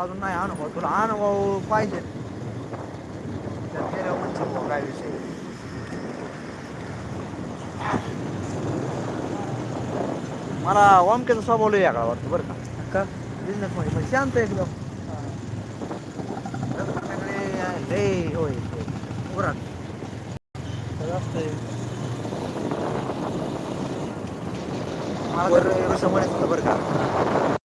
अजून नाही अनुभव तुला अनुभव पाहिजे. म्हणशील बुवा काय विषय. मला ओमकेचा स्वभाव लय वेगळा वाटतो बरं का. का? बिझनेस मध्ये पण शांत एकदम. लय होय मला तर बरं का.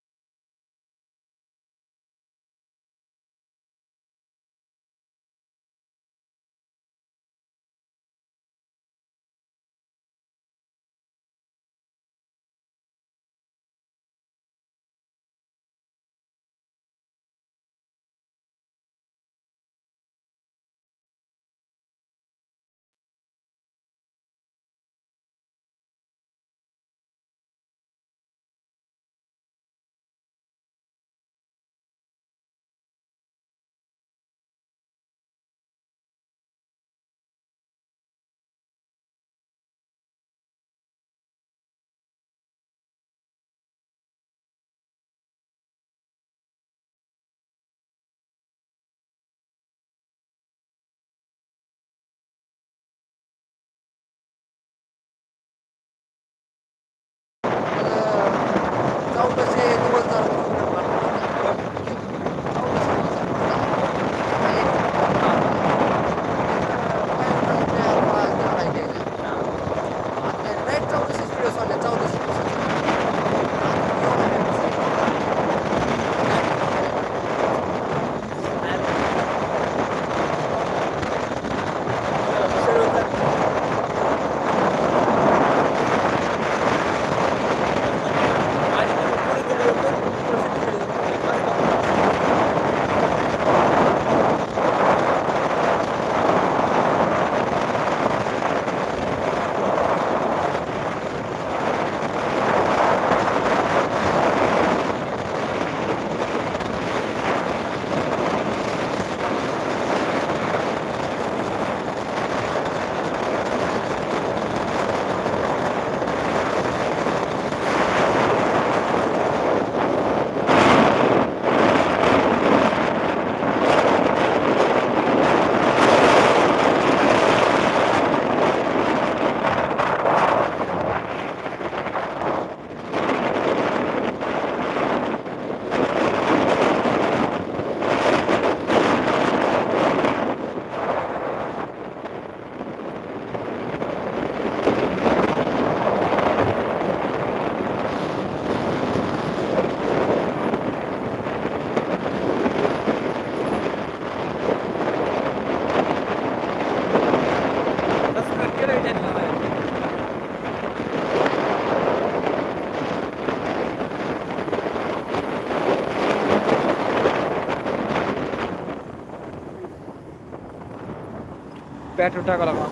पेट्रोल टाकावं लागला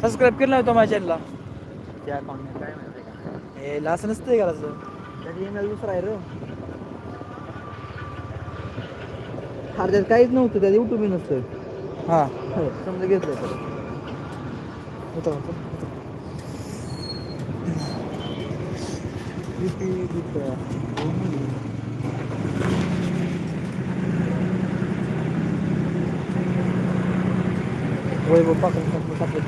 सबस्क्राईब केलं नव्हतं माझ्या चॅनलला त्या काय माहिती हे असं नसतंय का ईमेल दुसरा आहे रे. अरे त्यात काहीच नव्हतं त्यात युट्यूब नसतं. हां. हो समजा घेतलं तर. होतं होतं किती दुसरं वैभव पाकळ टाकलं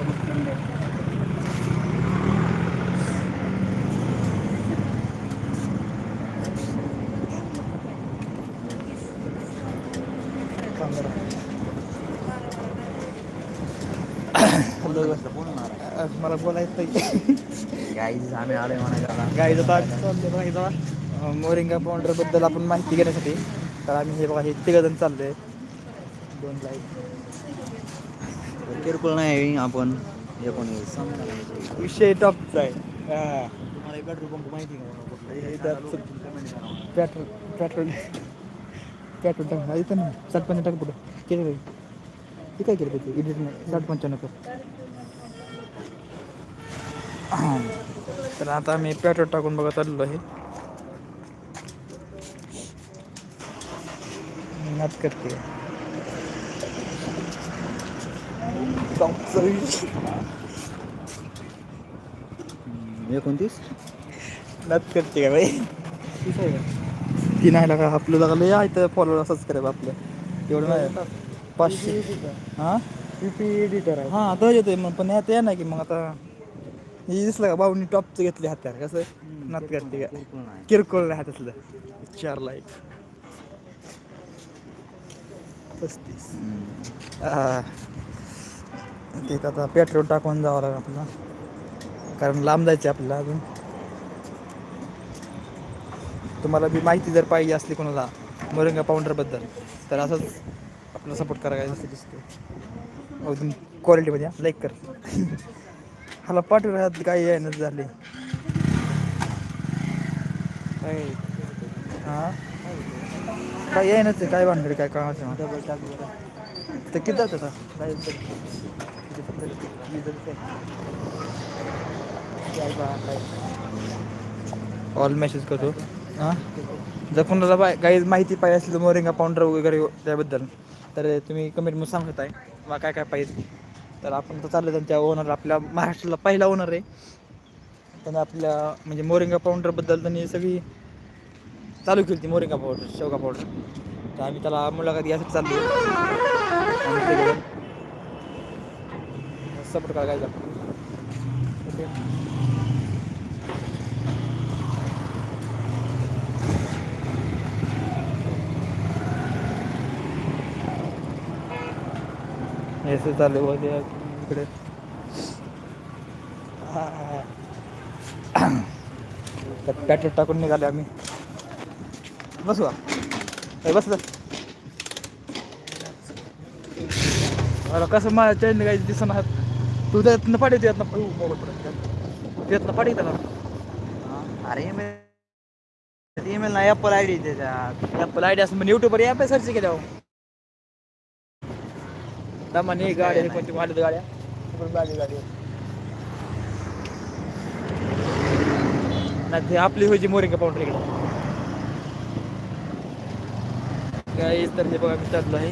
मला बोलायचं गाईज आम्ही आता. इथं. अं, मोरिंगा पावडरबद्दल आपण माहिती घेण्यासाठी. तर आम्ही हे बघा हे तिघजण चाललोय. दोन लाइट किरकोळ नाही आपण एकोणीस विषय टॉपचा आहे. हां. तुम्हाला पेट्रोल पंप माहिती हे पेट्रोल पेट्रोल पेट्रोल टाक इथं ना साठ पंच्याण्णव टाक पुढं किती पाहिजे हे काय केलं पाहिजे एडिट नाही. साठ पंच्याण्णव कर तर आता मी पेट्रोल टाकून बघत चाललो आहे. नाच करते. एकोणतीस करते का बाई तीस आहे का ती नाही लागा आपलं जगा लय आहे फॉलोवर सबस्क्राईब आपलं एवढं नाही पाचशे हां पी एडिटर आहे हां तर येतोय मग पण आता या ना की मग आता हे दिसलं का भाऊनी टॉपचं घेतले हात्यार कसं नात करते का किरकोळ नाही हातातलं चार लाईक पस्तीस. ते आता पेट्रोल टाकून जावं लागेल आपल्याला. कारण लांब जायचं आहे आपल्याला अजून. तुम्हाला बी माहिती जर पाहिजे असली कोणाला मोरिंगा पाऊंडरबद्दल तर असंच आपल्याला सपोर्ट करायचं असं दिसतं अजून क्वालिटीमध्ये लाईक कर. हाला राहत काही आहे झाले. हां? काय आहे नच काय भानगडी काय कामाचं? तर किती जातं आता काय? ऑल मेसेज करतो. हां? जर कोणाला बाय काही माहिती पाहिजे असेल तर मोरिंगा पाऊंडर वगैरे त्याबद्दल तर तुम्ही कमेंट सांगत आहे. मला काय काय पाहिजे. तर आपण तर चाललं त्यांच्या ओनर आपल्या महाराष्ट्राला पहिला ओनर आहे. त्यांनी आपल्या म्हणजे मोरिंगा पाऊंडरबद्दल त्यांनी सगळी चालू केली ती मोरिंगा पावडर शेवगा पावडर. तर आम्ही त्याला मुलाखत घ्यायसाठी चाललो सपोर्ट करा काय ओके. असं चालू मध्ये इकडे. पेट्रोल टाकून निघाले आम्ही. बसू का? बस अरे कसं माझ्या काही दिसत आहात तू त्यातनं पाठी त्यातनं त्यातनं पाठी त्याला. अरे ईमेल ईमेल ना ॲपल आय डी त्याच्यात. ॲपल आयडिया असं म्हणजे युट्यूबवर ॲप सर्च केल्यावर. दमाने गाड्या हे कोणती मारत गाड्या? गाडी गाडी? नाही ते आपली व्हायची मोरिंगा पाऊंडर इकडे. काय तर हे बघा मी चाललो आहे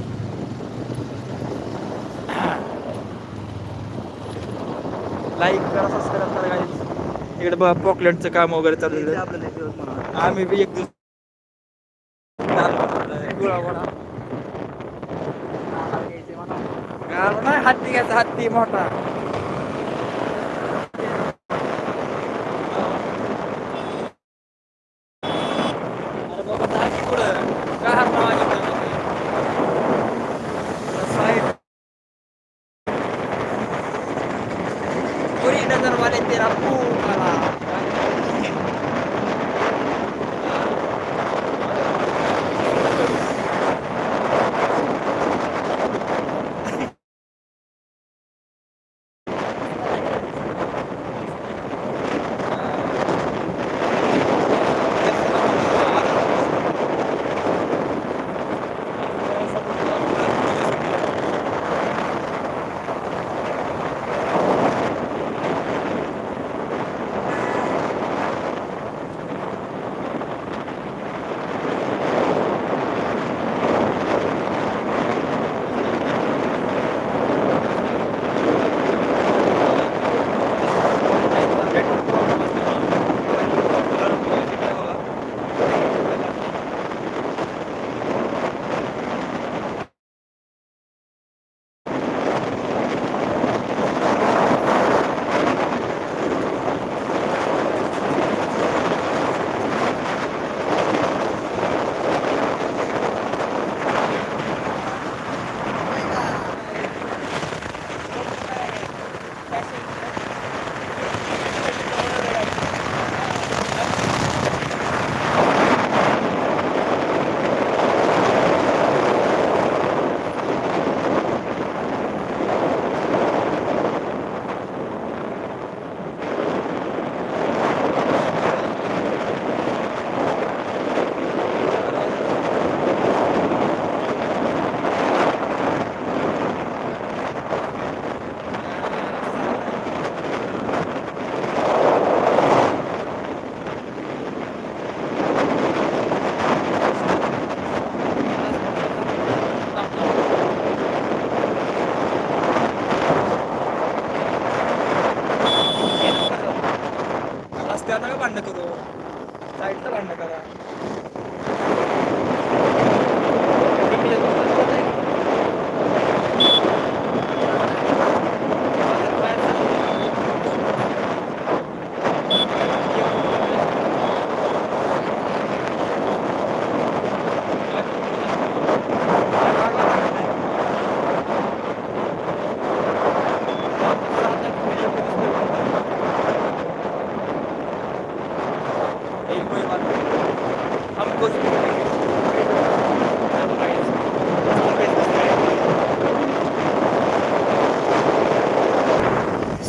लाईक करा सबस्क्राईब करा guys. इकडे बघा पॉकलेटचं काम वगैरे चालू आहे आम्ही बी एक दिवस नाही हत्ती घ्यायचा हत्ती मोठा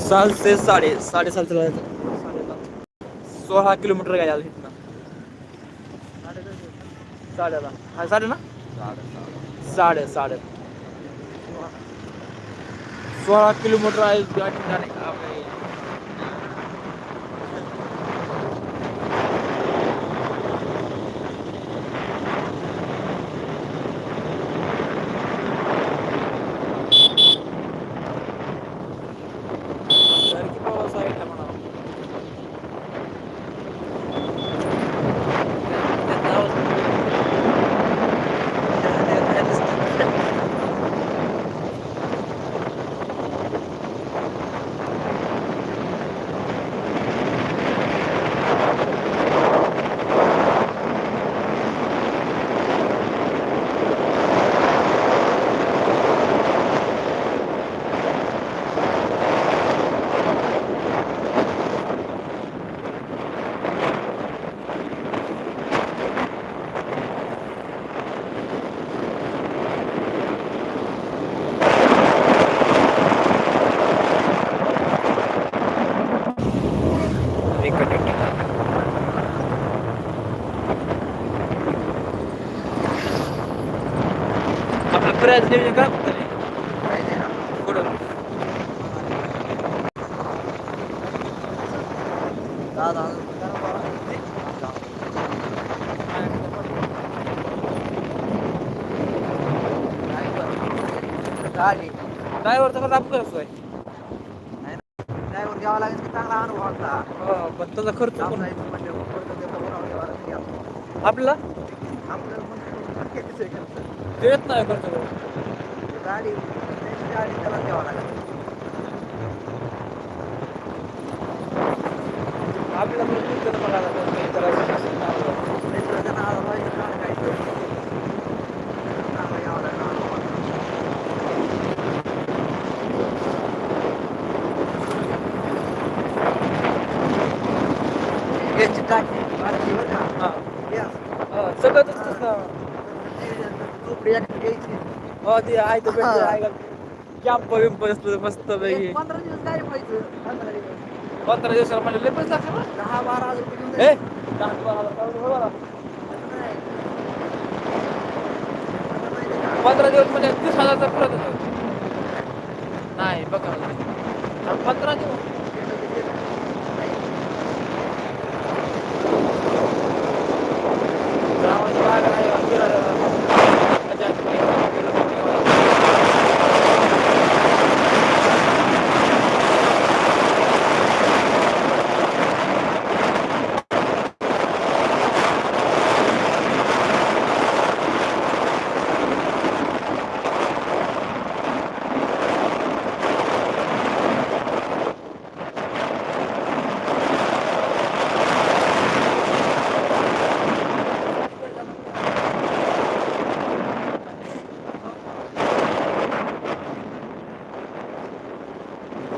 सातशे साडे साडेसातशे सोळा किलोमीटर काय झालं इथनं साडेला हा साडे ना? साडे साडे सोळा किलोमीटर आहे त्या ठिकाणी आपले तर की बाबा साईडला म्हणा विकट आपलं फिरायचं नियोजन काय होतं रे? पाहिजे ना कुठं दहा दहा हजार रुपये करा बरं. नाही बरं. गाडी ड्रायव्हरचा खर्च आपण करतोय ड्रायव्हर घ्यावा लागेल की चांगला अनुभव होता हो, पण त्याचा खर्च पण जायचं म्हणजे. आपला आपल्याला पण किती सेकंद देत नाही खर्च गाडी त्यांची गाडी त्याला द्यावा लागेल आपल्याला पण त्याचं बघायला पाहिजे, करायचं असेल तर. मित्राचं नाव पाहिजे ना काहीतरी चांगलं घ्यावं लागेल अनुभव. याची टाकी बारकी बरं का? हा. गॅस. हा, सगळं तसंच ना. झोपडी एक घ्यायची. हो ते आहे तर भेटतं, हा. आहे का? कॅम्प बिम्प असतं मस्त पैकी पंधरा दिवस पाहिजे पंधरा दिवस पंधरा दिवसाला म्हणजे लय पैसे लागतात ना. दहा बारा हजार रुपये घेऊन ए जायचं. दहा ते बारा हजार माहिती का? पंधरा दिवस म्हणजे तीस हजारचा परत नाही बघा पंधरा दिवस गावाची बाग आहे, फिरायला मजा येते बाहेर.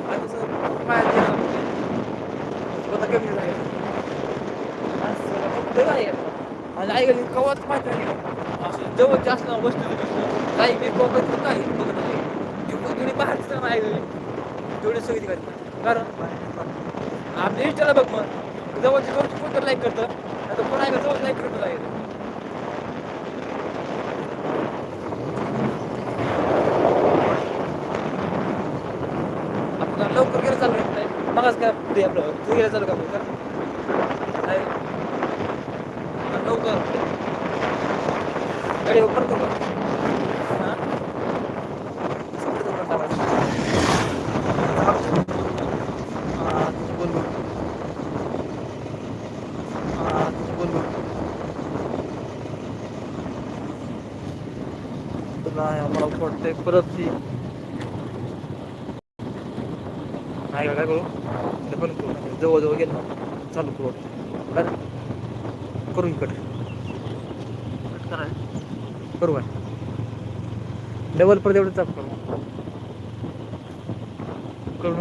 आणि तसं बाहेर गेलं म्हणजे स्वतः कमी झालं. असं फक्त काय आहे. आणि आई घरी कवाच माहिती नाही असं जवळच्या असणार वस्तू काही मी कोकण काही बघत नाही ती थोडी बाहेर दिसणार नाही घरी तेवढी सगळी करतात कारण आपल्या इंस्टाला बघ मग. जवळची जवळची कोणतं लाईक करतं. आता तर कोण आहे का जवळ लाईक करत आहे आपण लवकर गेलं चालू नाही. मगच काय ते आपलं तू गेलं चालू का आपलं? नाही. लवकर गाडी ओपन करू का? हा? समोरचं पण टाकायचं. हा, बोल बोल. हा, बोल बोल. तुला मला वाटतंय परत ती नाही काय करू? पण करू. जवळजवळ गेलं चालू करू काय करू कट करू. काय? डबल परत एवढं चाप करू. करू